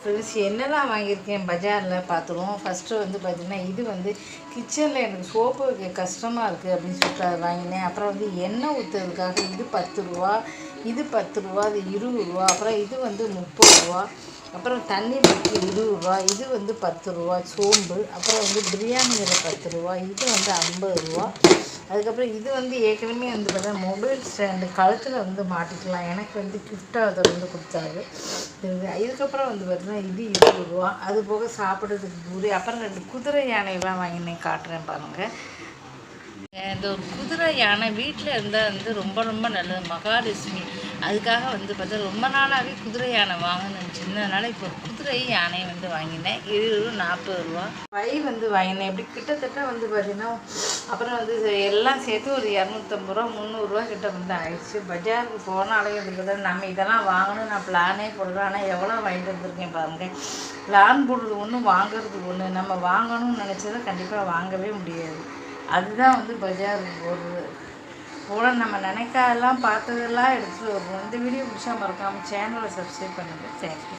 Friends என்னெல்லாம் வாங்கியிருக்கேன் பஜாரில் பார்த்துருவோம். ஃபஸ்ட்டு வந்து பார்த்திங்கன்னா இது வந்து கிச்சனில் எனக்கு சோப்பு வைக்க கஷ்டமாக இருக்குது அப்படின்னு சொல்லிட்டு அதை வாங்கினேன். அப்புறம் வந்து எண்ணெய் ஊற்றுறதுக்காக இது பத்து ரூபா இது பத்து ரூபா அது இருபது ரூபா அப்புறம் இது வந்து முப்பது ரூபா அப்புறம் தண்ணி பற்றி இருபது ரூபா இது வந்து பத்து ரூபா சோம்பு அப்புறம் வந்து பிரியாணிங்கிற பத்து ரூபா இது வந்து ஐம்பது ரூபா. அதுக்கப்புறம் இது வந்து ஏற்கனவே வந்து பார்த்தா மொபைல் ஸ்டாண்டு கழுத்தில் வந்து மாட்டிக்கலாம். எனக்கு வந்து கிஃப்டாக அதை வந்து கொடுத்தாரு. இதுக்கப்புறம் வந்து பார்த்தீங்கன்னா இது இருபது ரூபா. அது போக சாப்பிட்றதுக்கு பூரி அப்புறம் ரெண்டு குதிரை யானையெல்லாம் வாங்கினேன் காட்டுறேன் பாருங்கள் இந்த ஒரு குதிரை யானை வீட்டில் இருந்தால் வந்து ரொம்ப ரொம்ப நல்லது. மகாலட்சுமி. அதுக்காக வந்து பார்த்தா ரொம்ப நாளாகவே குதிரை யானை வாங்கணும்னு சின்னதுனால இப்போ குதிரை யானை வந்து வாங்கினேன். இருபது நாற்பது ரூபா. பை வந்து வாங்கினேன். இப்படி கிட்டத்தட்ட வந்து பார்த்தீங்கன்னா அப்புறம் வந்து எல்லாம் சேர்த்து ஒரு இரநூத்தம்பது ரூபா முந்நூறுரூவா கிட்ட வந்து ஆயிடுச்சு. பஜாருக்கு போனாலே இதுக்கு நம்ம இதெல்லாம் வாங்கணும் நான் பிளானே போடுறேன் ஆனால் எவ்வளோ வாங்கிட்டு வந்திருக்கேன் பாருங்கள் பிளான் போடுறது ஒன்று வாங்குறது ஒன்று நம்ம வாங்கணும்னு நினச்சதை கண்டிப்பாக வாங்கவே முடியாது. அதுதான் வந்து பஜார் போடுறது. போல் நம்ம நினைக்காதெல்லாம் பார்த்ததெல்லாம் எடுத்துகிட்டு வருவோம். இந்த வீடியோ பிடிச்சா மறக்காமல் சேனலை சப்ஸ்கிரைப் பண்ணுங்கள் தேங்க்யூ